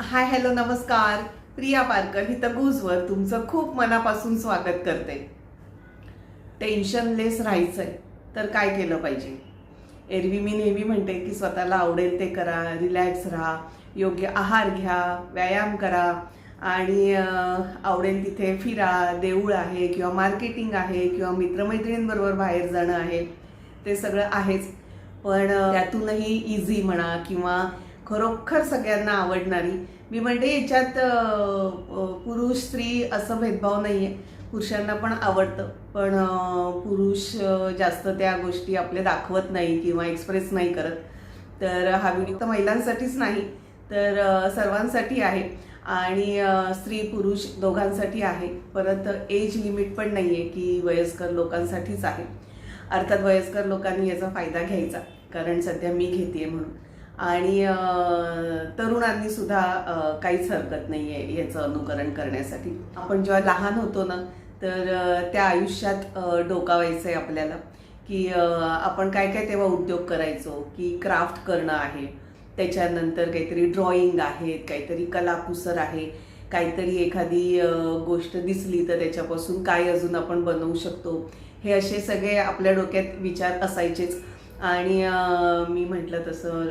Hi hello नमस्कार. प्रिया पारकर ही तगूजवर तुमचं खूप मनापासून स्वागत करते. टेन्शनलेस राहायचं आहे तर काय केलं पाहिजे? एरवी मी नेहमी म्हणते की स्वतःला आवडेल ते करा रिलॅक्स राहा योग्य आहार घ्या व्यायाम करा आणि आवडेल तिथे फिरा देऊळ आहे किंवा मार्केटिंग आहे किंवा मित्रमैत्रिणींबरोबर बाहेर जाणं आहे ते सगळं आहेच. पण त्यातूनही इझी म्हणा किंवा खरोखर सगळ्यांना आवडणारी. मी म्हणते याच्यात पुरुष स्त्री असं भेदभाव नाही आहे पुरुषांना पण आवडतं. पण पुरुष जास्त त्या गोष्टी आपले दाखवत नाही किंवा एक्सप्रेस नाही करत. तर हा व्हिडिओ तर महिलांसाठीच नाही तर सर्वांसाठी आहे. आणि स्त्री पुरुष दोघांसाठी आहे. परत एज लिमिट पण नाही आहे की वयस्कर लोकांसाठीच आहे. अर्थात वयस्कर लोकांनी याचा फायदा घ्यायचा. कारण सध्या मी घेते म्हणून. आणि तरुणांनी सुद्धा काहीच हरकत नाही आहे याचं अनुकरण करण्यासाठी. आपण जेव्हा लहान होतो ना तर त्या आयुष्यात डोकावायचं आहे आपल्याला की आपण काय काय तेव्हा उद्योग करायचो की क्राफ्ट करणं आहे. त्याच्यानंतर काहीतरी ड्रॉइंग आहेत काहीतरी कलाकुसर आहे. काहीतरी एखादी गोष्ट दिसली तर त्याच्यापासून काय अजून आपण बनवू शकतो? हे असे सगळे आपल्या डोक्यात विचार असायचेच. आणि मी म्हटलं तसं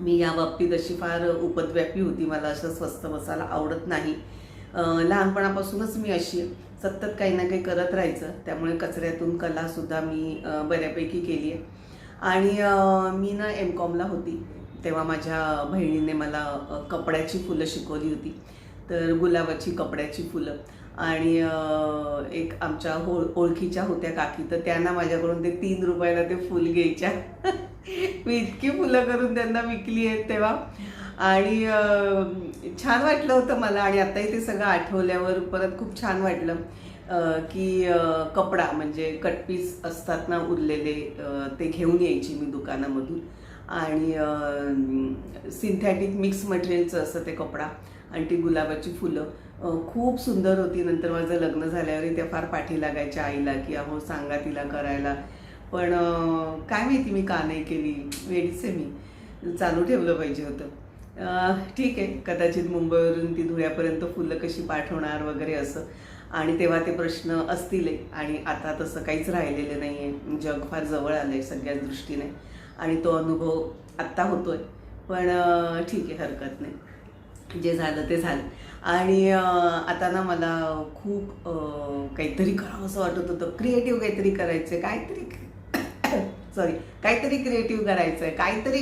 मी या बाबतीत अशी फार उपद्व्यापी होती. मला असं स्वस्त बसायला आवडत नाही. लहानपणापासूनच मी अशी सतत काही ना काही करत राहायचं. त्यामुळे कचऱ्यातून कलासुद्धा मी बऱ्यापैकी केली आहे. आणि मी ना एम कॉमला होती. तेव्हा माझ्या बहिणीने मला कपड्याची फुलं शिकवली होती. तर गुलाबाची कपड्याची फुलं आणि एक आमच्या हो ओळखीच्या होत्या काकी. तर त्यांना माझ्याकडून ते तीन रुपयाला ते फुल घ्यायच्या. मी इतकी फुलं करून त्यांना विकली आहेत तेव्हा. आणि छान वाटलं होतं मला आणि आताही ते सगळं आठवल्यावर परत खूप छान वाटलं की कपडा म्हणजे कटपीस असतात ना उरलेले ते घेऊन यायची मी दुकानामधून. आणि सिंथॅटिक मिक्स मटेरियलचं असं ते कपडा आणि ती गुलाबाची फुलं. खूप सुंदर होती. नंतर माझं लग्न झाल्यावरही त्या फार पाठी लागायच्या आईला की अहो सांगा तिला करायला. पण काय माहिती मी का नाही केली. वेळीच आहे मी. चालू ठेवलं पाहिजे होतं. ठीक आहे. कदाचित मुंबईवरून ती धुळ्यापर्यंत फुलं कशी पाठवणार वगैरे असं. आणि तेव्हा ते प्रश्न असतील आणि आता तसं काहीच राहिलेलं नाही आहे जग फार जवळ आलं आहे सगळ्याच दृष्टीने. आणि तो अनुभव आत्ता होतो आहे पण ठीक आहे. हरकत नाही. जे झालं ते झालं. आणि आता ना मला खूप काहीतरी करावं असं वाटत होतं. क्रिएटिव्ह काहीतरी करायचं आहे काहीतरी सॉरी काहीतरी क्रिएटिव्ह करायचं आहे काहीतरी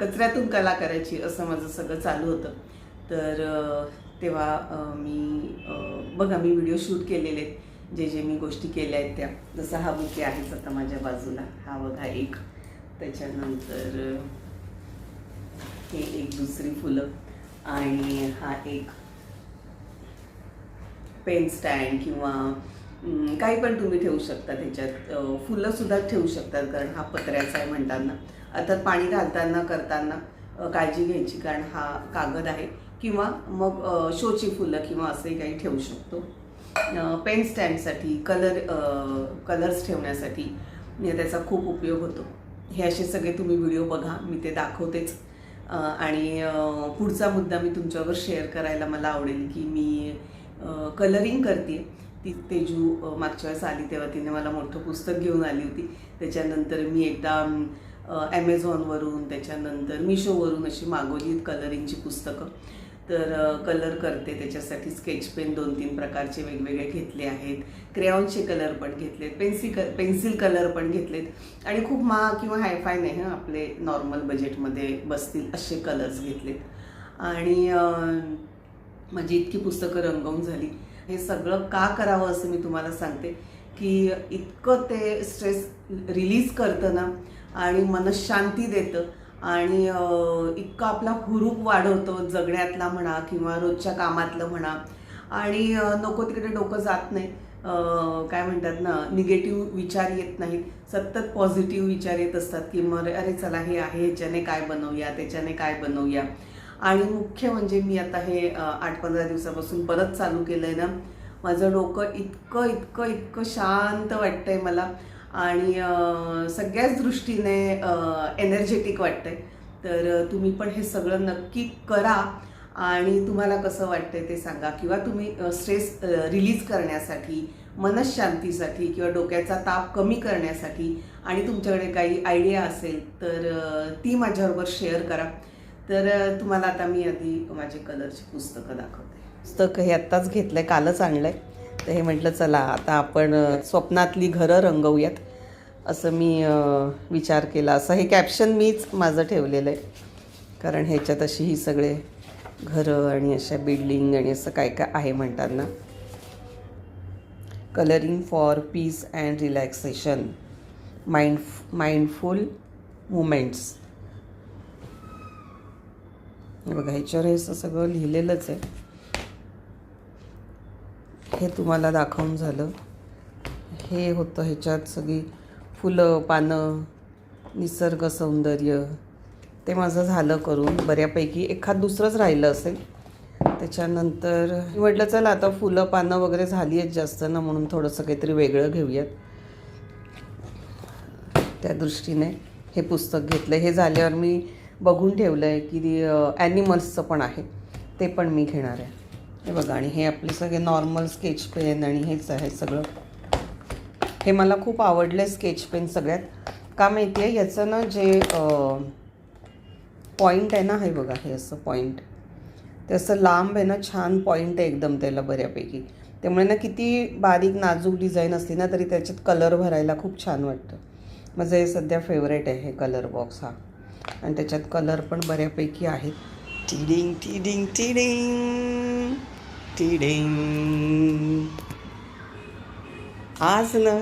कचऱ्यातून कला करायची असं माझं सगळं चालू होतं. तर तेव्हा मी बघा मी व्हिडिओ शूट केलेले आहेत. जे जे मी गोष्टी केल्या आहेत त्या. जसं हा बुके आहेच आता माझ्या बाजूला. हा बघा एक. त्याच्यानंतर हे एक दुसरी फुलं. आणि हा एक पेन स्टँड किंवा काही पण तुम्ही ठेवू शकता त्याच्यात. फुलंसुद्धा ठेवू शकतात कारण हा पत्र्याचा आहे म्हणताना. अर्थात पाणी घालताना करताना काळजी घ्यायची कारण हा कागद आहे. किंवा मग शोची फुलं किंवा असे काही ठेवू शकतो. पेन स्टँडसाठी कलर कलर्स ठेवण्यासाठी त्याचा खूप उपयोग होतो. हे असे सगळे तुम्ही व्हिडिओ बघा मी ते दाखवतेच. आणि पुढचा मुद्दा मी तुमच्यावर शेअर करायला मला आवडेल की मी कलरिंग करते ती तेजू मागच्या वेळेस आली तेव्हा तिने मला मोठं पुस्तक घेऊन आली होती. त्याच्यानंतर मी एकदा ॲमेझॉनवरून त्याच्यानंतर मिशोवरून अशी मागवली कलरिंगची पुस्तकं. तर कलर करते त्याच्यासाठी स्केच पेन दोन तीन प्रकारचे वेगवेगळे घेतले आहेत. क्रेऑनचे कलर पण घेतलेत पेन्सिल क पेन्सिल कलर पण घेतलेत. आणि खूप महाग किंवा हायफाय नाही हां आपले नॉर्मल बजेटमध्ये बसतील असे कलर्स घेतलेत. आणि माझी म्हणजे इतकी पुस्तकं रंगवून झाली. हे सगळं का करावं असं मी तुम्हाला सांगते की इतकं ते स्ट्रेस रिलीज करतं ना आणि मनशांती देतं आणि इतकं आपला हुरूप वाढवतो जगण्यातला म्हणा किंवा रोजच्या कामातलं म्हणा. आणि नको तिकडे डोकं जात नाही. काय म्हणतात ना निगेटिव्ह विचार येत नाहीत. सतत पॉझिटिव्ह विचार येत असतात की मग अरे चला हे आहे ह्याच्याने काय बनवूया त्याच्याने काय बनवूया. आणि मुख्य म्हणजे मी आता हे आठ पंधरा दिवसापासून परत चालू केलं आहे ना माझं डोकं इतकं इतकं इतकं शांत वाटतं आहे मला. आणि सगळ्याच दृष्टीने एनर्जेटिक वाटतं आहे तर तुम्ही पण हे सगळं नक्की करा. आणि तुम्हाला कसं वाटतंय ते सांगा. किंवा तुम्ही स्ट्रेस रिलीज करण्यासाठी मनशांतीसाठी किंवा डोक्याचा ताप कमी करण्यासाठी आणि तुमच्याकडे काही आयडिया असेल तर ती माझ्याबरोबर शेअर करा. तर तुम्हाला आता मी आधी माझे कलरची पुस्तकं दाखवते. पुस्तक हे आत्ताच घेतलं आहे कालच आणलं आहे तर हे म्हटलं चला आता आपण स्वप्नातली घरं रंगवूयात. असं मी विचार केला. असं हे कॅप्शन मीच माझं ठेवलेलं आहे. कारण ह्याच्यात अशी ही सगळे घरं आणि अशा बिल्डिंग आणि असं काय काय आहे म्हणतात ना. Colouring for peace and relaxation mind mindful moments हे बघा ह्याच्यावर हे असं सगळं लिहिलेलंच आहे. हे तुम्हाला दाखवून झालं. हे होतं ह्याच्यात सगळी फुलं पानं निसर्ग सौंदर्य ते माझं झालं करून बऱ्यापैकी एखाद दुसरंच राहिलं असेल. त्याच्यानंतर मी म्हटलं चला आता फुलं पानं वगैरे झाली आहेत जास्त ना म्हणून थोडंसं काहीतरी वेगळं घेऊयात. त्या दृष्टीने हे पुस्तक घेतलं. हे झाल्यावर मी बघून ठेवलं आहे की ॲनिमल्सचं पण आहे. ते पण मी घेणार आहे. हे बघा आणि हे आपले सगळे नॉर्मल स्केच पेन आणि हेच आहे सगळं. हे मला खूप आवडलं स्केच पेन सगळ्यात. का माहिती आहे याचं ना जे पॉईंट आहे ना हे बघा हे असं पॉईंट ते असं लांब आहे ना छान पॉईंट आहे एकदम त्याला बऱ्यापैकी. त्यामुळे ना किती बारीक नाजूक डिझाईन असली ना तरी त्याच्यात कलर भरायला खूप छान वाटतं. माझं हे सध्या फेवरेट आहे हे कलर बॉक्स हा. आणि त्याच्यात कलर पण बऱ्यापैकी आहेत. टिडिंग टिडिंग टिडिंग टिडिंग. आज ना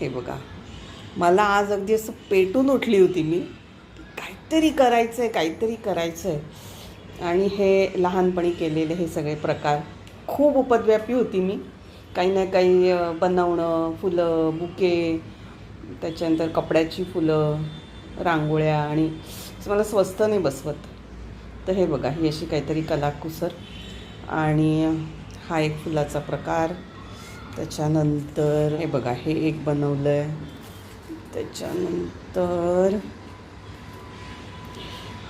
हे बघा मला आज अगदी असं पेटून उठली होती मी. काहीतरी करायचं आहे काहीतरी करायचं आहे आणि हे लहानपणी केलेले हे सगळे प्रकार खूप उपद्व्यापी होती मी. काही ना काही बनवणं फुलं बुके त्याच्यानंतर कपड्याची फुलं रांगोळ्या आणि मला स्वस्त नाही बसवत. तर हे बघा ही अशी काहीतरी कलाकुसर आणि हा एक फुलाचा प्रकार. त्याच्यानंतर हे बघा हे एक बनवलं आहे त्याच्यानंतर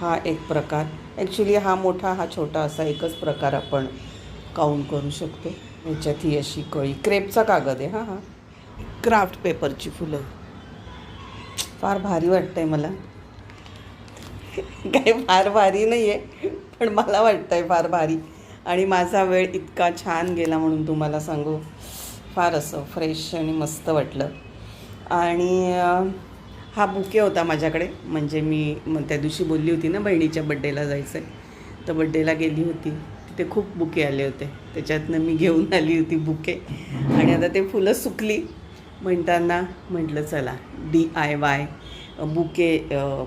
हा एक प्रकार. ॲक्च्युली हा मोठा हा छोटा असा एकच प्रकार आपण काउंट करू शकतो. ह्याच्यात ही अशी कळी. क्रेपचा कागद आहे. हां हां. क्राफ्ट पेपरची फुलं. फार भारी वाटतंय मला. काही फार भारी नाही आहे पण मला वाटतंय फार भारी. आणि माझा वेळ इतका छान गेला म्हणून तुम्हाला सांगू. फार असं फ्रेश आणि मस्त वाटलं. आणि हा बुके होता माझ्याकडे. म्हणजे मी मग त्या दिवशी बोलली होती ना बहिणीच्या बड्डेला जायचं आहे तर बड्डेला गेली होती. तिथे खूप बुके आले होते. त्याच्यातनं मी घेऊन आली होती बुके. आणि आता ते फुलं सुकली. म्हणताना म्हटलं चला डी आय वाय बुके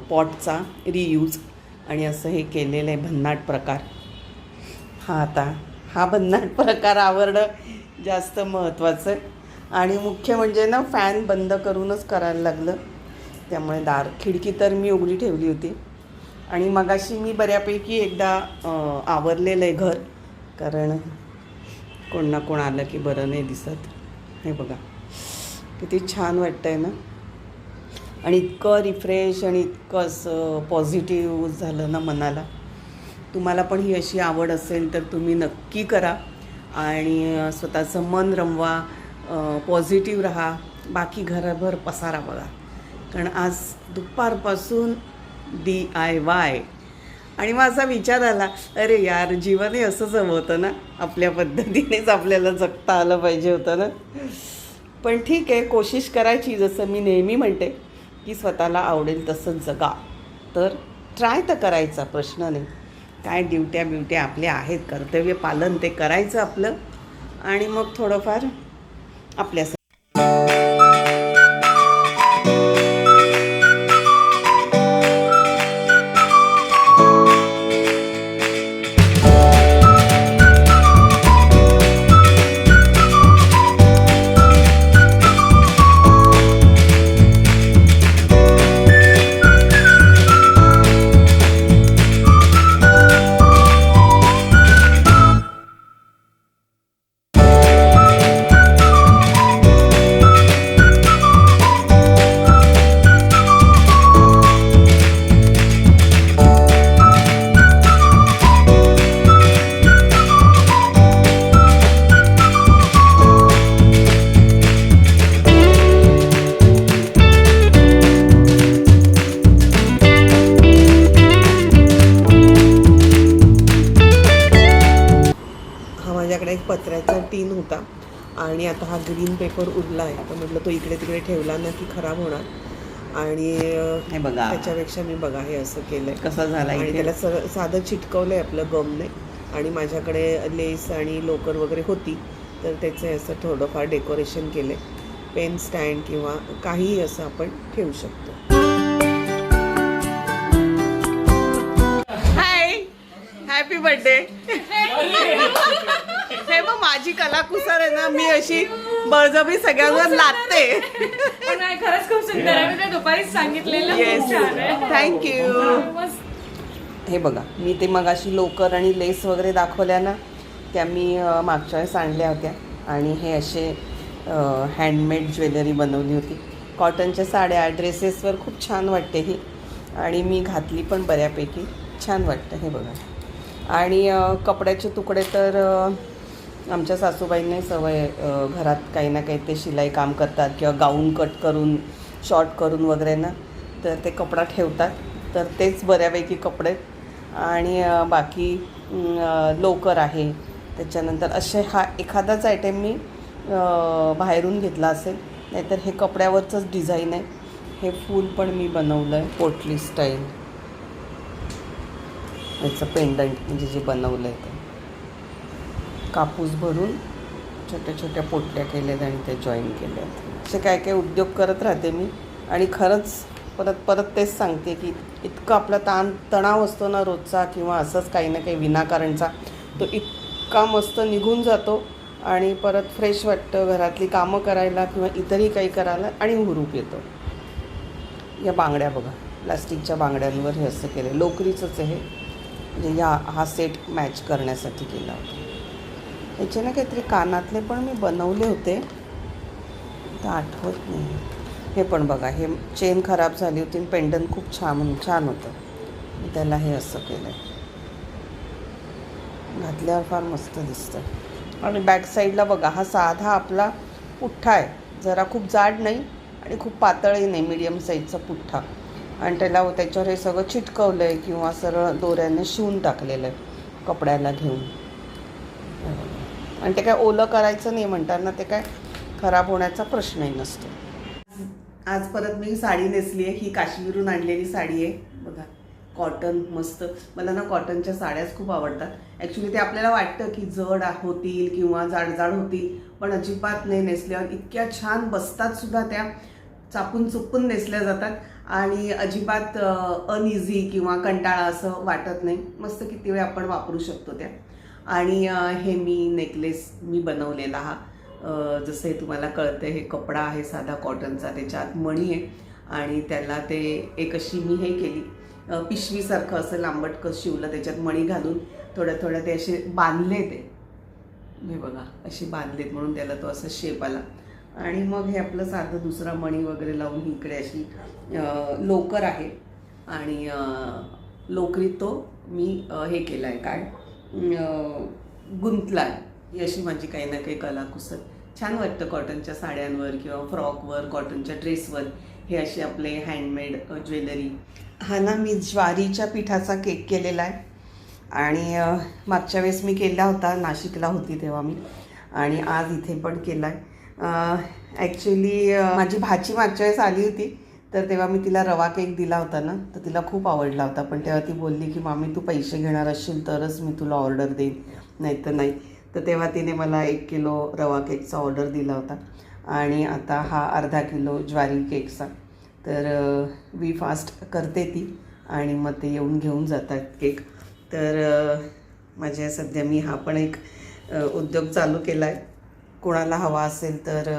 पॉटचा रियूज आणि असं हे केलेलं आहे भन्नाट प्रकार. हा आता हा भन्नाट प्रकार आवडणं जास्त महत्त्वाचं आहे आणि मुख्य म्हणजे ना फॅन बंद करूनच करायला लागलं. त्यामुळे दार खिडकी तर मी उघडी ठेवली होती. आणि मगाशी मी बऱ्यापैकी एकदा आवरलेलं आहे घर. कारण कोण ना कोण आलं की बरं नाही दिसत. हे बघा. किती छान वाटतं आहे ना. आणि इतकं रिफ्रेश आणि इतकं असं पॉझिटिव्ह झालं ना मनाला. तुम्हाला पण ही अशी आवड असेल तर तुम्ही नक्की करा. आणि स्वतःचं मन रमवा पॉझिटिव्ह राहा. बाकी घराभर पसारा बघा. कारण आज दुपारपासून डी आय वाय आणि माझा विचार आला अरे यार जीवन हे असंच हवं होतं ना? आपल्या पद्धतीनेच आपल्याला जगता आलं पाहिजे होतं ना? पण ठीक आहे कोशिश करायची. जसं मी नेहमी म्हणते की स्वतःला आवडेल तसं जगा. तर ट्राय तर करायचा प्रश्न नाही काय ड्युट्या ब्युट्या आपल्या आहेत कर्तव्य पालन ते करायचं आपलं. आणि मग थोडंफार आपल्या हे बघा. त्याच्यापेक्षा मी बघा हे असं केलंय. कसा झाला आणि त्याला स साधं चिटकवलंय आपलं गमने. आणि माझ्याकडे लेस आणि लोकर वगैरे होती. तर त्याचे असं थोडंफार डेकोरेशन केले पेन स्टँड किंवा काहीही असं आपण ठेवू शकतो. हाय. हॅपी बर्थडे हे मग माझी कलाकुसर आहे ना मी अशी बळजबरी सगळ्यांवर पण नाही खरंच खूप सुंदर आहे. मी ते दुपारीच सांगितलेलं. येस खूप छान आहे. थँक्यू मस्त. हे बघा मी ते मगाशी लोकर आणि लेस वगैरे दाखवल्या ना त्या मी अ, मागच्या वेळेस आणल्या होत्या. आणि हे असे हँडमेड ज्वेलरी बनवली होती. कॉटनच्या साड्या ड्रेसेसवर खूप छान वाटते ही. आणि मी घातली पण बऱ्यापैकी. छान वाटतं हे बघा. आणि अ, कपड्याचे तुकडे तर अ, आमच्या सासूबाईंनी सवय घरात काही ना काही ते शिलाई काम करतात किंवा गाऊन कट करून शॉर्ट करून वगैरे ना तर ते कपडा ठेवतात. तर तेच बऱ्यापैकी कपडे आणि बाकी लोकर आहे. त्याच्यानंतर असे हा एखादाच आयटम मी बाहेरून घेतला असेल नाहीतर हे कपड्यावरचंच डिझाईन आहे. हे फूल पण मी बनवलं आहे पोटली स्टाईल याचं पेंडंट म्हणजे जे बनवलं आहे ते. कापूस भरून छोट्या छोट्या पोटल्या केल्यात आणि ते जॉईन केल्यात. असे काय काय उद्योग करत राहते मी. आणि खरंच परत परत तेच सांगते की इतकं आपला ताण तणाव असतो ना रोजचा किंवा असंच काही ना काही विनाकारणचा तो इतका मस्त निघून जातो. आणि परत फ्रेश वाटतं घरातली कामं करायला किंवा इतरही काही करायला आणि हुरूप येतो. या बांगड्या बघा. प्लास्टिकच्या बांगड्यांवर हे असं केलं लोकरीचंच आहे. म्हणजे या हा सेट मॅच करण्यासाठी केला होता. याचे ना काहीतरी कानातले पण मी बनवले होते. तर आठवत नाही. हे पण बघा हे चेन खराब झाली होती आणि पेंडन खूप छान छान होतं. मी त्याला हे असं केलं आहे घातल्यावर फार मस्त दिसतं. आणि बॅक साईडला बघा हा साधा आपला पुठ्ठा आहे. जरा खूप जाड नाही आणि खूप पातळही नाही मीडियम साईजचा पुठ्ठा. आणि त्याला त्याच्यावर हे सगळं चिटकवलं आहे किंवा सरळ दोऱ्याने शिवून टाकलेलं आहे कपड्याला घेऊन. आणि ते काय ओलं करायचं नाही म्हणताना ते काय खराब होण्याचा प्रश्नही नसतो. आज परत मी साडी नेसली आहे ही काश्मीरहून आणलेली साडी आहे. बघा कॉटन मस्त. मला ना कॉटनच्या साड्याच खूप आवडतात. ॲक्च्युली ते आपल्याला वाटतं की जड होतील किंवा जाडजाड होतील पण अजिबात नाही नेसल्यावर. इतक्या छान बसतात सुद्धा त्या. चापून चुपून नेसल्या जातात. आणि अजिबात अनइझी किंवा कंटाळा असं वाटत नाही. मस्त किती वेळ आपण वापरू शकतो त्या. आणि हे मी नेकलेस मी बनवलेला हा. जसं हे तुम्हाला कळतं हे कपडा आहे साधा कॉटनचा त्याच्यात मणी आहे. आणि त्याला ते एक अशी मी हे केली. पिशवीसारखं असं लांबटकं शिवलं त्याच्यात मणी घालून. थोड्या थोड्या ते असे बांधले ते. हे बघा असे बांधलेत म्हणून त्याला तो असा शेप आला. आणि मग हे आपलं साधं दुसरा मणी वगैरे लावून इकडे अशी लोकर आहे. आणि लोकरीत तो मी हे केला आहे काय? गुंतला आहे ही अशी माझी काही ना काही कलाकुसर छान वाटतं कॉटनच्या साड्यांवर किंवा फ्रॉकवर कॉटनच्या ड्रेसवर हे असे आपले हँडमेड ज्वेलरी हा ना मी ज्वारीच्या पिठाचा केक केलेला आहे. आणि मागच्या वेळेस मी केला होता नाशिकला होती तेव्हा मी. आणि आज इथे पण केला आहे ॲक्च्युली माझी भाची मागच्या वेळेस आली होती. तर तेव्हा मी तिला रवा केक दिला होता ना तर तिला खूप आवडला होता. पण तेव्हा ती बोलली की मामी तू पैसे घेणार असशील तरच मी तुला ऑर्डर देईन नाही तर नाही. तर तेव्हा तिने मला एक किलो रवा केकचा ऑर्डर दिला होता. आणि आता हा अर्धा किलो ज्वारी केकचा. तर वी फास्ट करते ती आणि मग ते येऊन घेऊन जातात केक. तर माझ्या सध्या मी हा पण एक उद्योग चालू केला आहे कोणाला हवा असेल तर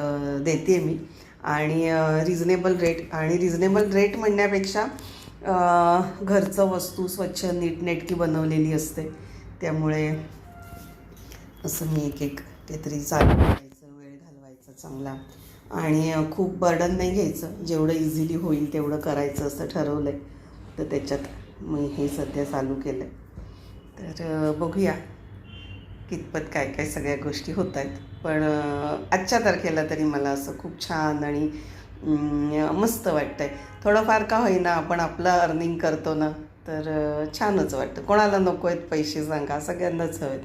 देते मी. आणि रिझनेबल रेट आणि रिझनेबल रेट म्हणण्यापेक्षा घरचं वस्तू स्वच्छ नीटनेटकी बनवलेली असते. त्यामुळे असं मी एक एक काहीतरी चालू करायचं वेळ घालवायचा चांगला. आणि खूप बर्डन नाही घ्यायचं. जेवढं इझिली होईल तेवढं करायचं असं ठरवलं आहे तर त्याच्यात मी हे सध्या चालू केलं आहे तर बघूया. कितपत काय काय सगळ्या गोष्टी होत आहेत. पण आजच्या तारखेला तरी मला असं खूप छान आणि मस्त वाटतं आहे थोडंफार का होईना आपण आपलं अर्निंग करतो ना तर छानच वाटतं. कोणाला नको आहेत पैसे सांगा सगळ्यांनाच हवेत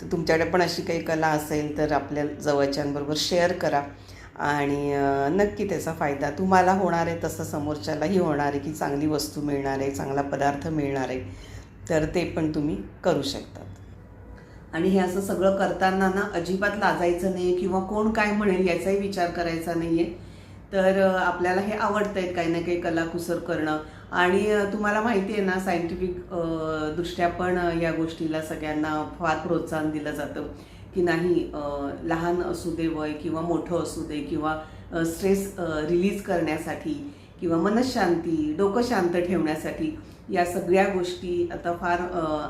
तर तुमच्याकडे पण अशी काही कला असेल तर आपल्या जवळच्यांबरोबर शेअर करा. आणि नक्की त्याचा फायदा तुम्हाला होणार आहे तसं समोरच्यालाही होणार आहे की चांगली वस्तू मिळणार आहे चांगला पदार्थ मिळणार आहे. तर ते पण तुम्ही करू शकता. आणि हे असं सगळं करताना ना अजिबात लाजायचं नाही किंवा कोण काय म्हणेल याचाही विचार करायचा नाही आहे तर आपल्याला हे आवडतं आहे काही ना काही कलाकुसर करणं. आणि तुम्हाला माहिती आहे ना सायंटिफिक दृष्ट्या पण या गोष्टीला सगळ्यांना फार प्रोत्साहन दिलं जातं की नाही लहान असू दे वय किंवा मोठं असू दे किंवा स्ट्रेस रिलीज करण्यासाठी किंवा मनशांती डोकं शांत ठेवण्यासाठी या सगळ्या गोष्टी आता फार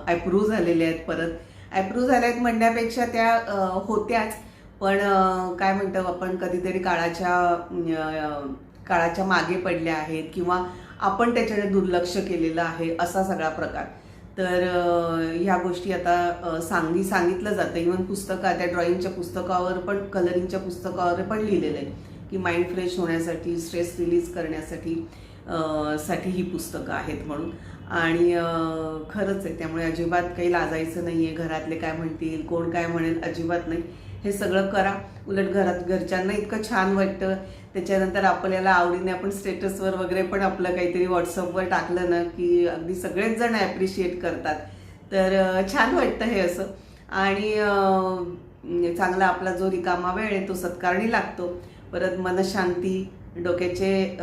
ॲप्रूव्ह झालेल्या आहेत. परत ॲप्रूव्ह झाल्या आहेत म्हणण्यापेक्षा त्या होत्याच. पण काय म्हणतो आपण कधीतरी काळाच्या काळाच्या मागे पडल्या आहेत किंवा आपण त्याच्याकडे दुर्लक्ष केलेलं आहे असा सगळा प्रकार. तर ह्या गोष्टी आता सांगी सांगितलं जातं. इवन पुस्तकं त्या ड्रॉइंगच्या पुस्तकावर पण कलरिंगच्या पुस्तकावर पण लिहिलेलं आहे की माइंड फ्रेश होण्यासाठी स्ट्रेस रिलीज करण्यासाठी साठी ही पुस्तकं आहेत म्हणून. आणि खरंच आहे त्यामुळे अजिबात काही लाजायचं नाही आहे घरातले काय म्हणतील कोण काय म्हणेल अजिबात नाही. हे सगळं करा. उलट घरात घरच्यांना इतकं छान वाटतं. त्याच्यानंतर आपल्याला आवडीने आपण स्टेटसवर वगैरे पण आपलं काहीतरी व्हॉट्सअपवर टाकलं ना की अगदी सगळेच जण ॲप्रिशिएट करतात. तर छान वाटतं हे असं. आणि चांगला आपला जो रिकामा वेळ आहे तो सत्कारणी लागतो. परत मनशांती डोक्याचे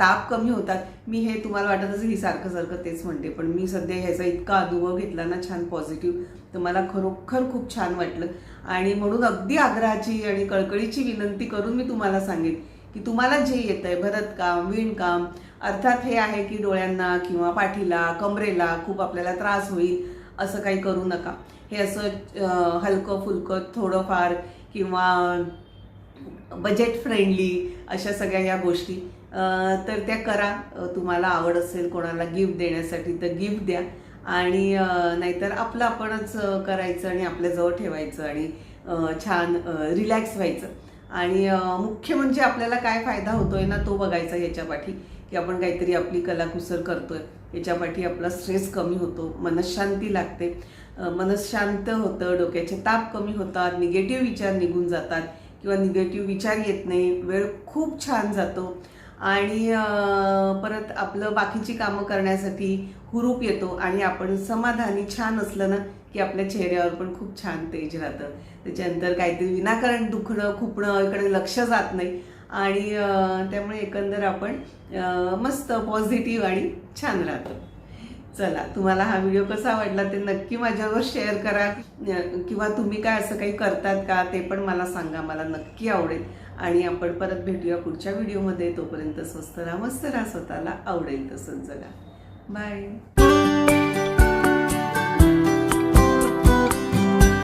ताप कमी होतात. मी हे तुम्हाला वाटत असेल ही सारखं सारखं तेच म्हणते पण मी सध्या ह्याचा इतका अनुभव घेतला ना छान पॉझिटिव्ह तर मला खरोखर खूप छान वाटलं. आणि म्हणून अगदी आग्रहाची आणि कळकळीची विनंती करून मी तुम्हाला सांगेन की तुम्हाला जे येतं आहे भरतकाम विणकाम अर्थात हे आहे की डोळ्यांना किंवा पाठीला कमरेला खूप आपल्याला त्रास होईल असं काही करू नका. हे असं हलकं फुलकं थोडंफार किंवा बजेट फ्रेंडली अशा सगळ्या या गोष्टी. तर त्या करा. तुम्हाला आवड असेल कोणाला गिफ्ट देण्यासाठी तर गिफ्ट द्या. आणि नाहीतर आपलं आपणच करायचं आणि आपल्याजवळ ठेवायचं आणि छान रिलॅक्स व्हायचं. आणि मुख्य म्हणजे आपल्याला काय फायदा होतोय ना तो बघायचा ह्याच्यापाठी की आपण काहीतरी आपली कलाकुसर करतोय. याच्यापाठी आपला स्ट्रेस कमी होतो मनशांती लागते. मनशांत होतं डोक्याचे ताप कमी होतात निगेटिव्ह विचार निघून जातात. किंवा निगेटिव्ह विचार येत नाही वेळ खूप छान जातो. आणि परत आपलं बाकीची कामं करण्यासाठी हुरूप येतो आणि आपण समाधानी छान असलं ना की आपल्या चेहऱ्यावर पण खूप छान तेज राहतं. त्याच्यानंतर काहीतरी विनाकारण दुखणं खुपणं इकडे लक्ष जात नाही. आणि त्यामुळे एकंदर आपण मस्त पॉझिटिव्ह आणि छान राहतो. चला तुम्हाला हा व्हिडिओ कसा आवडला ते नक्की माझ्यावर शेअर करा. किंवा तुम्ही काय असं काही करतात का ते पण मला सांगा मला नक्की आवडेल. आणि आपण परत भेटूया पुढच्या व्हिडिओमध्ये तोपर्यंत स्वस्त राहा मस्त राहा स्वतःला आवडेल तसंच जगा. बाय